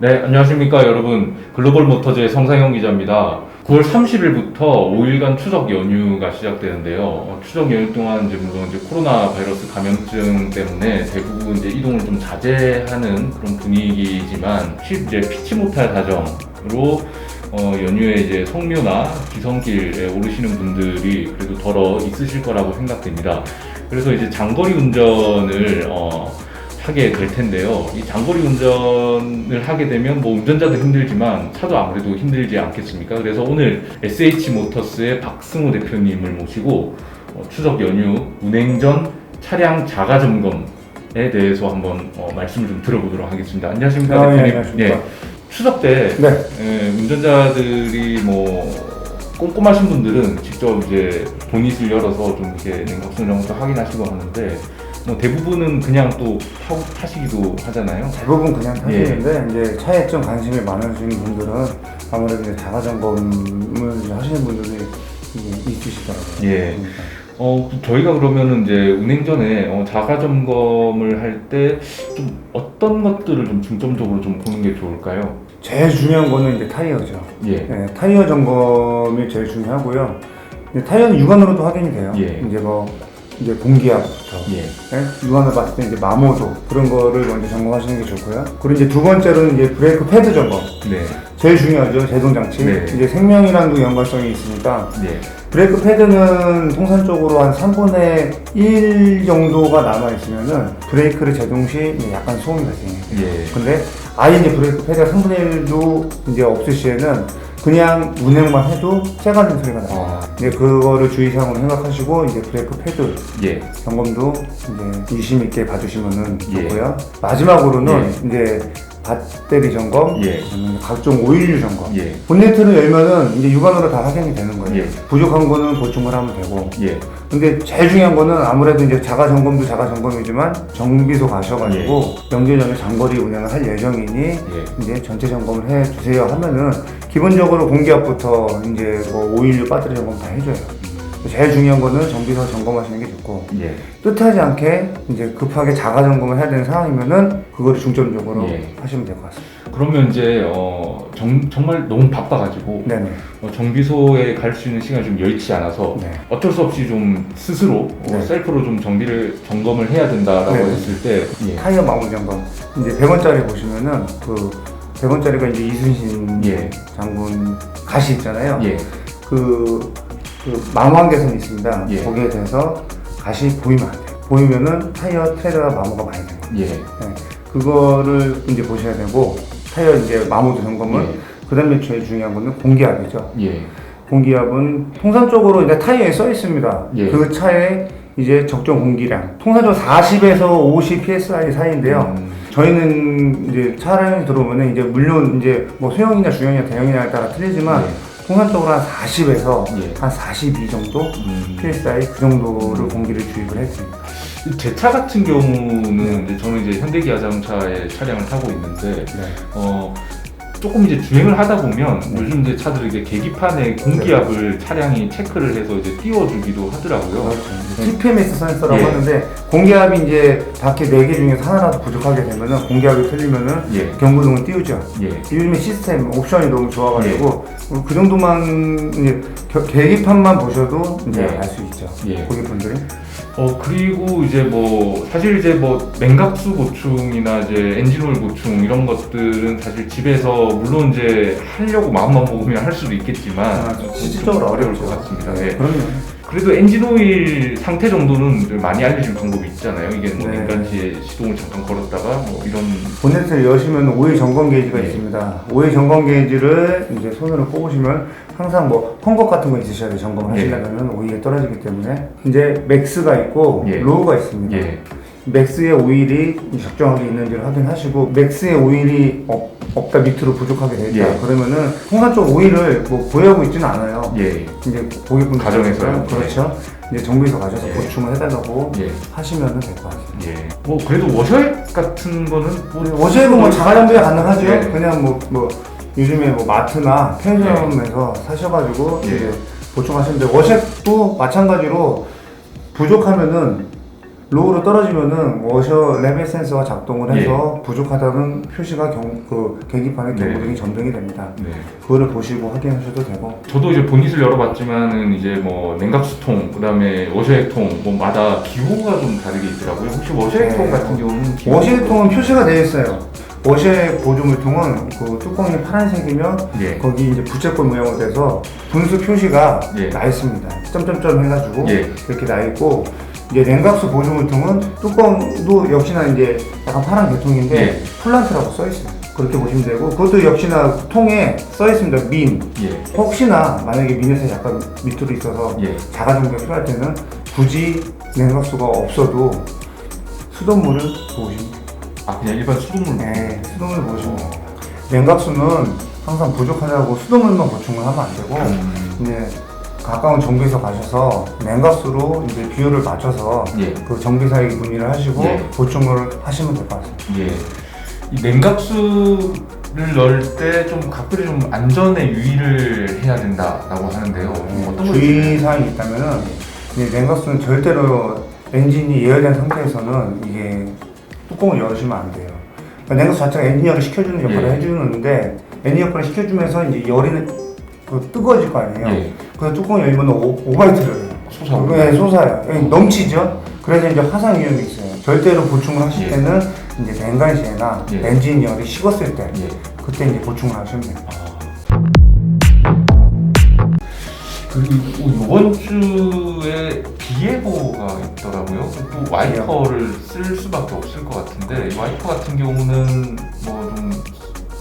네, 안녕하십니까 여러분. 글로벌 모터즈의 성상영 기자입니다. 9월 30일부터 5일간 추석 연휴가 시작되는데요. 어, 추석 연휴 동안 이제 물론 이제 코로나 바이러스 감염증 때문에 대부분 이제 이동을 좀 자제하는 그런 분위기지만 혹시 이제 피치 못할 사정으로 어, 연휴에 이제 성묘나 기성길에 오르시는 분들이 그래도 덜어 있으실 거라고 생각됩니다. 그래서 이제 장거리 운전을 어, 하게 될 텐데요. 이 장거리 운전을 하게 되면 뭐 운전자도 힘들지만 차도 아무래도 힘들지 않겠습니까? 그래서 오늘 SH 모터스의 박승호 대표님을 모시고 어, 추석 연휴 운행 전 차량 자가 점검에 대해서 한번 어, 말씀을 좀 들어보도록 하겠습니다. 안녕하십니까 아, 예, 대표님? 안녕하십니까. 추석 때 네. 예, 운전자들이 뭐 꼼꼼하신 분들은 직접 이제 보닛을 열어서 좀 이렇게 냉각수 이런 것도 확인하시고 하는데 뭐 대부분은 그냥 또 타고 타시기도 하잖아요. 대부분 그냥 타시는데 이제 차에 좀 관심이 많으신 분들은 아무래도 이제 자가 점검을 이제 하시는 분들이 이제 있으시더라고요. 예. 그러니까. 어 저희가 그러면은 이제 운행 전에 어, 자가 점검을 할 때 좀 어떤 것들을 좀 중점적으로 좀 보는 게 좋을까요? 제일 중요한 거는 이제 타이어죠. 예. 예, 타이어 점검이 제일 중요하고요. 타이어는 육안으로도 확인이 돼요. 예. 이제 뭐 이제 공기압부터 예. 예? 육안을 봤을 때 이제 마모도 그런 거를 먼저 점검하시는 게 좋고요. 그리고 이제 두 번째로는 이제 브레이크 패드 점검. 네. 제일 중요하죠. 제동 장치. 네. 이제 생명이랑도 연관성이 있으니까 예. 브레이크 패드는 통산적으로 한 3분의 1 정도가 남아 있으면은 브레이크를 제동 시 약간 소음이 발생해요. 예. 근데 아예 이제 브레이크 패드가 3분의 1도 이제 없을 시에는 그냥 운행만 해도 쇠가는 소리가 나요. 아. 이제 그거를 주의사항으로 생각하시고 이제 브레이크 패드 예. 점검도 이제 유심 있게 봐주시면은 예. 좋고요. 마지막으로는 이제 배터리 점검, 예. 그다음에 각종 오일류 점검. 예. 본네트를 열면은 이제 육안으로 다 확인이 되는 거예요. 예. 부족한 거는 보충을 하면 되고. 예. 근데 제일 중요한 거는 아무래도 이제 자가 점검도 자가 점검이지만 정비소 가셔가지고 명절 전에 장거리 운행을 할 예정이니 예. 이제 전체 점검을 해 주세요 하면은 기본적으로 공기압부터 이제 뭐 오일류 배터리 점검 다 해줘요. 제일 중요한 거는 정비소 점검하시는 게 좋고 예. 뜻하지 않게 이제 급하게 자가 점검을 해야 되는 상황이면은 그거를 중점적으로 예. 하시면 될 것 같습니다. 그러면 이제 어 정, 정말 너무 바빠가지고 네네. 어, 정비소에 갈 수 있는 시간이 좀 여의치 않아서 네. 어쩔 수 없이 좀 스스로 어, 네. 셀프로 좀 정비를 점검을 해야 된다라고 네. 했을 때 예. 타이어 마모리 점검 이제 100원짜리 보시면은 그 100원짜리가 이제 이순신 예. 장군 가시 있잖아요. 예. 그, 그 망원 개선이 있습니다. 예. 거기에 대해서 가시 보이면 안 돼요. 보이면은 타이어 트레드가 마모가 많이 돼요. 예. 네. 그거를 이제 보셔야 되고 타이어 이제 마모도 점검을 예. 그다음에 제일 중요한 거는 공기압이죠. 예. 공기압은 통상적으로 이제 타이어에 써 있습니다. 예. 그 차에 이제 적정 공기량. 통상적으로 40에서 50 psi 사이인데요. 음, 저희는 이제 차량이 들어오면 이제 물론 이제 뭐 소형이냐 중형이냐 대형이냐에 따라 틀리지만 예. 통상적으로 한 40에서 예. 한42 정도 음. psi 그 정도를 공기를 주입을 했습니다. 제 차 같은 경우는 이제 저는 이제 현대기아 자동차의 차량을 타고 있는데 네. 어 조금 이제 주행을 하다 보면 네. 요즘 이제 차들이 이게 계기판에 공기압을 차량이 체크를 해서 이제 띄워주기도 하더라고요. 그렇죠. 네. TPMS 센서라고 예. 하는데 공기압이 이제 바퀴 4개 중에서 하나라도 부족하게 되면은 공기압이 틀리면은 예. 경고등을 띄우죠. 예. 요즘에 시스템 옵션이 너무 좋아가지고 그 정도만 이제 겨- 계기판만 보셔도 이제 예. 알 수 있죠. 예. 고객분들이. 어 그리고 이제 뭐 사실 이제 뭐 냉각수 보충이나 이제 엔진오일 보충 이런 것들은 사실 집에서 물론 이제 하려고 마음만 먹으면 할 수도 있겠지만 아, 좀 실질적으로 어려울. 것 같습니다. 네. 그럼요. 그래도 엔진오일 상태 정도는 좀 많이 알려진 방법이 있잖아요. 이게 뭐 네. 냉간지에 시동을 잠깐 걸었다가 뭐 이런 본네트를 여시면 오일 점검 게이지가 예. 있습니다. 오일 점검 게이지를 이제 손으로 뽑으시면 항상 뭐 헝겊 같은 거 있으셔야 돼요. 점검을 예. 하시려면 오일이 떨어지기 때문에 이제 맥스가 있고 예. 로우가 있습니다. 예. 맥스의 오일이 적정하게 있는지를 확인하시고 맥스의 오일이 없, 없다 밑으로 부족하게 돼 있다 예. 그러면은 통상적으로 오일을 뭐 보유하고 있지는 않아요. 예. 이제 고객분들 가정에서요? 그렇죠. 이제 정비소 가셔서 예. 보충을 해달라고 예. 하시면 될것 같아요. 예. 뭐 그래도 워셔액 같은 거는 뭐 워셔액은 뭐 자가정비가 가능하죠. 예. 그냥 뭐, 뭐 요즘에 뭐 마트나 편의점에서 사셔가지고 예. 이제 보충하시는데 워셔액도 마찬가지로 부족하면은 로우로 떨어지면은 워셔 레벨 센서가 작동을 해서 부족하다는 표시가 경, 그 계기판에 네. 경고등이 점등이 됩니다. 네. 그거를 보시고 확인하셔도 되고 저도 이제 보닛을 열어봤지만은 이제 뭐 냉각수통, 그다음에 워셔액통 뭐마다 기호가 좀 다르게 있더라고요. 혹시 워셔액통 네. 같은 경우는 기호가- 워셔통은 표시가 되어 있어요. 워셔액 보조물통은 그 뚜껑이 파란색이면 예. 거기 이제 부채꼴 모양으로 돼서 분수 표시가 예. 나 있습니다. 점점점 해가지고 예. 이렇게 나 있고 이제 냉각수 보조물통은 뚜껑도 역시나 이제 약간 파란 계통인데 예. 플란트라고 써 있어요. 그렇게 보시면 되고 그것도 역시나 통에 써 있습니다. 민. 예. 혹시나 만약에 민에서 약간 밑으로 있어서 예. 자가 정비가 필요할 때는 굳이 냉각수가 없어도 수돗물을 부으시면 돼요. 아 그냥 일반 수돗물. 네, 수돗물 보시면 됩니다. 냉각수는 항상 부족하다고 수돗물만 보충을 하면 안 되고 음. 이제 가까운 정비소 가셔서 냉각수로 이제 비율을 맞춰서 예. 그 정비사에게 문의를 하시고 예. 보충을 하시면 될 것 같습니다. 예. 이 냉각수를 넣을 때 좀 각별히 좀 안전에 유의를 해야 된다라고 하는데요. 좀 어떤? 주의사항이 있다면은 이제 냉각수는 절대로 엔진이 예열된 상태에서는 이게 뚜껑을 열으시면 안 돼요. 그러니까 냉각수 자체가 엔진 열을 시켜주는 역할을 예. 해주는데 엔진 역할을 시켜주면서 이제 열이 그 뜨거워질 거 아니에요. 예. 그래서 뚜껑 열면 오, 오바이트를. 솟아오르고. 네, 솟아요. 예, 넘치죠? 그래서 이제 화상 위험이 있어요. 절대로 보충을 하실 예. 때는 이제 냉간시에나 예. 엔진 열이 식었을 때 예. 그때 이제 보충을 하시면 돼요. 그리고 이번 주에 비 예보가 있더라고요. 또 와이퍼를 쓸 수밖에 없을 것 같은데 이 와이퍼 같은 경우는 뭐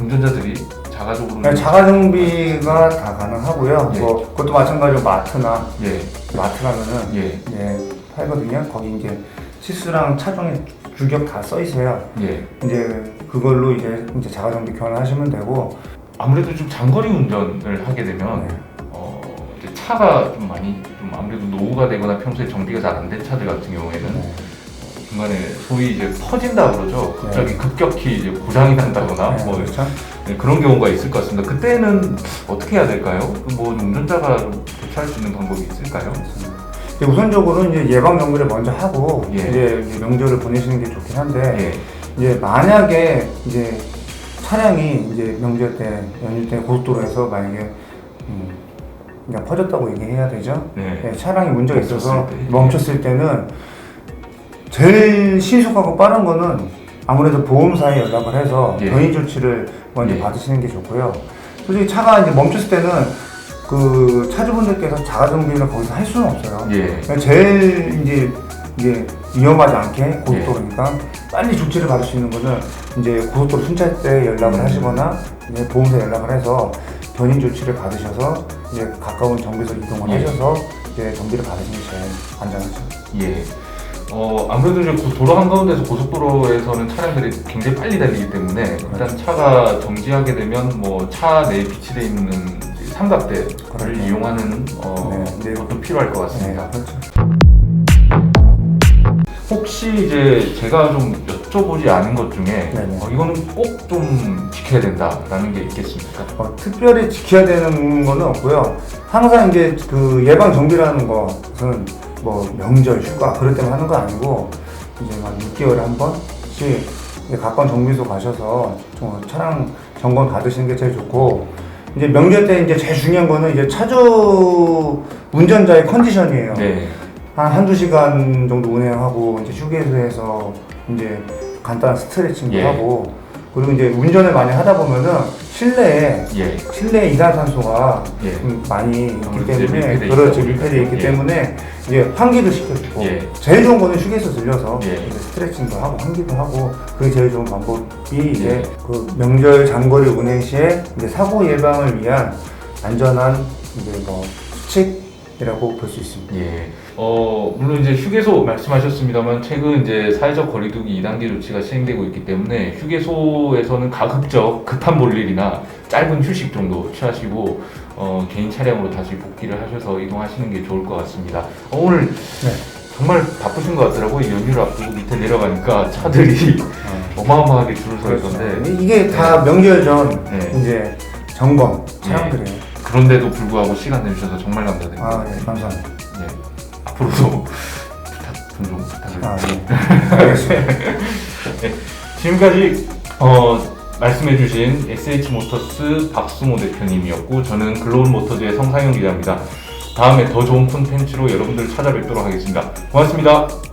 좀 운전자들이 자가 적으로 그냥 자가 정비가 다 가능하고요. 예. 뭐 그것도 마찬가지로 마트나 예, 마트 가면은 예, 예, 팔거든요. 거기 이제 치수랑 차종의 규격 다 써 있어요. 예. 이제 그걸로 이제 이제 자가 정비 교환하시면 되고 아무래도 좀 장거리 운전을 하게 되면 네. 어, 이제 차가 좀 많이 좀 아무래도 노후가 되거나 평소에 정비가 잘 안 된 차들 같은 경우에는 네. 중간에 소위 이제 퍼진다 그러죠. 네. 갑자기 급격히 이제 고장이 난다거나 네, 뭐 그렇죠. 네, 그런 경우가 있을 것 같습니다. 그때는 어떻게 해야 될까요? 그뭐 운전자가 좀 대처할 수 있는 방법이 있을까요? 이제 우선적으로 이제 예방 정비를 먼저 하고 예. 이제 명절을 보내시는 게 좋긴 한데 예, 이제 만약에 이제 차량이 이제 명절 때 연휴 때 고속도로에서 만약에 음, 그냥 퍼졌다고 얘기해야 되죠. 네, 네, 차량이 문제가 있어서 때. 멈췄을 때는 제일 신속하고 빠른 거는 아무래도 보험사에 연락을 해서 예. 변이 조치를 먼저 예. 받으시는 게 좋고요. 솔직히 차가 이제 멈췄을 때는 그 차주분들께서 자가 정비를 거기서 할 수는 없어요. 예, 그러니까 제일 이제 이게 위험하지 않게 고속도로니까 예. 빨리 조치를 받을 수 있는 거는 이제 고속도로 순찰 때 연락을 음. 하시거나 이제 보험사 연락을 해서 견인 조치를 받으셔서 이제 가까운 정비소 이동을 예. 하셔서 이제 정비를 받으시는 게 제일 안전하죠. 예. 어, 아무래도 이제 고- 도로 한가운데서 고속도로에서는 차량들이 굉장히 빨리 달리기 때문에 일단 차가 정지하게 되면 뭐 차 내에 비치되어 있는 이제 삼각대를 그렇죠. 이용하는 어, 네, 네. 것도 필요할 것 같습니다. 그렇죠. 혹시 이제 제가 좀 여쭤보지 않은 것 중에 네네. 어, 이거는 꼭 좀 지켜야 된다라는 게 있겠습니까? 어, 특별히 지켜야 되는 거는 없고요. 항상 이제 그 예방 정비라는 것은 뭐 명절, 휴가 그럴 때만 하는 거 아니고 이제 막 6개월에 한 번씩 가까운 정비소 가셔서 좀 차량 점검 받으시는 게 제일 좋고 이제 명절 때 이제 제일 중요한 거는 이제 차주 운전자의 컨디션이에요. 네. 한 한두 시간 정도 운행하고 이제 휴게소에서 이제 간단한 스트레칭도 예. 하고 그리고 이제 운전을 많이 하다 보면은 실내에 예. 실내 이산탄소가 예. 좀 많이 있기 아무래도 이제 때문에 밀폐돼 그렇지 있다 밀폐되어 있기 보니까. 예. 때문에 이제 환기도 시켜주고 예. 제일 좋은 거는 휴게소 들려서 예. 이제 스트레칭도 하고 환기도 하고 그게 제일 좋은 방법이 이제 예. 그 명절 장거리 운행 시에 이제 사고 예방을 위한 안전한 이제 뭐 수칙이라고 볼 수 있습니다. 예. 어, 물론 이제 휴게소 말씀하셨습니다만 최근 이제 사회적 거리두기 2단계 조치가 시행되고 있기 때문에 휴게소에서는 가급적 급한 볼일이나 짧은 휴식 정도 취하시고 어, 개인 차량으로 다시 복귀를 하셔서 이동하시는 게 좋을 것 같습니다. 어, 오늘 네. 정말 바쁘신 것 같더라고요. 연휴를 앞두고 밑에 내려가니까 차들이 어마어마하게 줄을 서 있던데 이게 다 명절 전 네. 이제 점검 차량들이에요. 그런데도 불구하고 시간 내주셔서 정말 감사드립니다. 아, 네, 감사합니다. 예. 앞으로도 부탁, 부탁드립니다. 아, 네. 알겠습니다. 지금까지 어, 말씀해주신 SH모터스 박수모 대표님이었고 저는 글로벌 모터즈의 성상영 기자입니다. 다음에 더 좋은 콘텐츠로 여러분들 찾아뵙도록 하겠습니다. 고맙습니다.